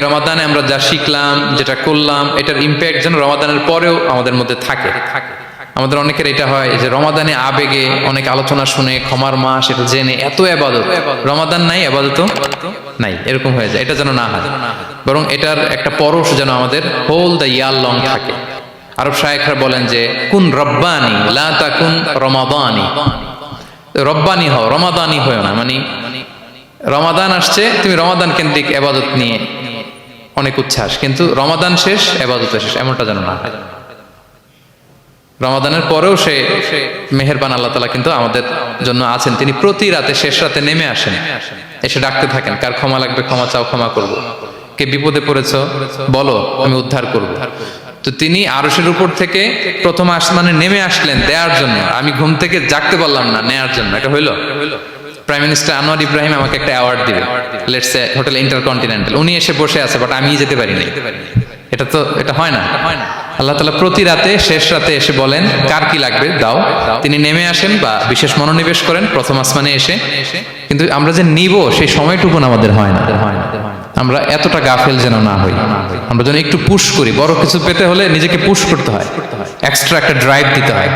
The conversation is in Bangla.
রমাদানে আমরা যা শিখলাম, যেটা করলাম, এটার ইম্প্যাক্ট যেন রমাদানের পরেও আমাদের মধ্যে থাকে। আমাদের অনেকের এটা হয় যে রমাদানে আবেগে অনেক আলোচনা শুনে, ক্ষমার মাস এটা জেনে এত আবাদত। রমাদান নাই, আবাদত নাই, এরকম হয়ে যায়। এটা যেন না হয়। বরং এটার একটা পরশ যেন আমাদের হোল দ্য ইয়ার লং থাকে। আরব শায়েখরা বলেন যে, কুন রব্বানি, লা তাকুন রমাদানি। রব্বানি হও, রমাদানি হয়েও না মানে রমাদান আসছে, তুমি রমাদান কেন্দ্রিক আবাদত নিয়ে অনেক উচ্ছ্বাস, কিন্তু রমাদান শেষ আবাদত শেষ, এমনটা যেন না রমাদানের পরেও সে মেহেরবান আল্লাহ তালা কিন্তু আমাদের জন্য আছেন, তিনি প্রতি রাতে শেষ রাতে নেমে আসেন, এসে ডাকতে থাকেন, কার ক্ষমা লাগবে, ক্ষমা চাও, ক্ষমা করব। কে বিপদে পড়েছ, বলো, আমি উদ্ধার করব। তো তিনি আরসের উপর থেকে প্রথম আসমানে নেমে আসলেন দেওয়ার জন্য। আমি ঘুম থেকে জাগতে পারলাম না নেয়ার জন্য। এটা হইল? প্রাইম মিনিস্টার আনোয়ার ইব্রাহিম আমাকে একটা অ্যাওয়ার্ড দিবে। লেটস সে হোটেল ইন্টারকন্টিনেন্টাল উনি এসে বসে আছে বাট আমি যেতে পারি নাই। এটা তো এটা হয় না। আল্লাহ তালা প্রতি রাতে, শেষ রাতে এসে বলেন, কার কি লাগবে? দাও। তিনি নেমে আসেন বা বিশেষ মনোনিবেশ করেন, প্রথম আসমানে এসে। কিন্তু আমরা যে নিব, সেই সময়টুকুন আমাদের হয় না হয় না। আমরা এতটা গাফেল যেন না হই। আমরা যেন একটু পুশ করি। বড় কিছু পেতে হলে নিজেকে পুশ করতে হয়। এক্সট্রা একটা ড্রাইভ দিতে হয়।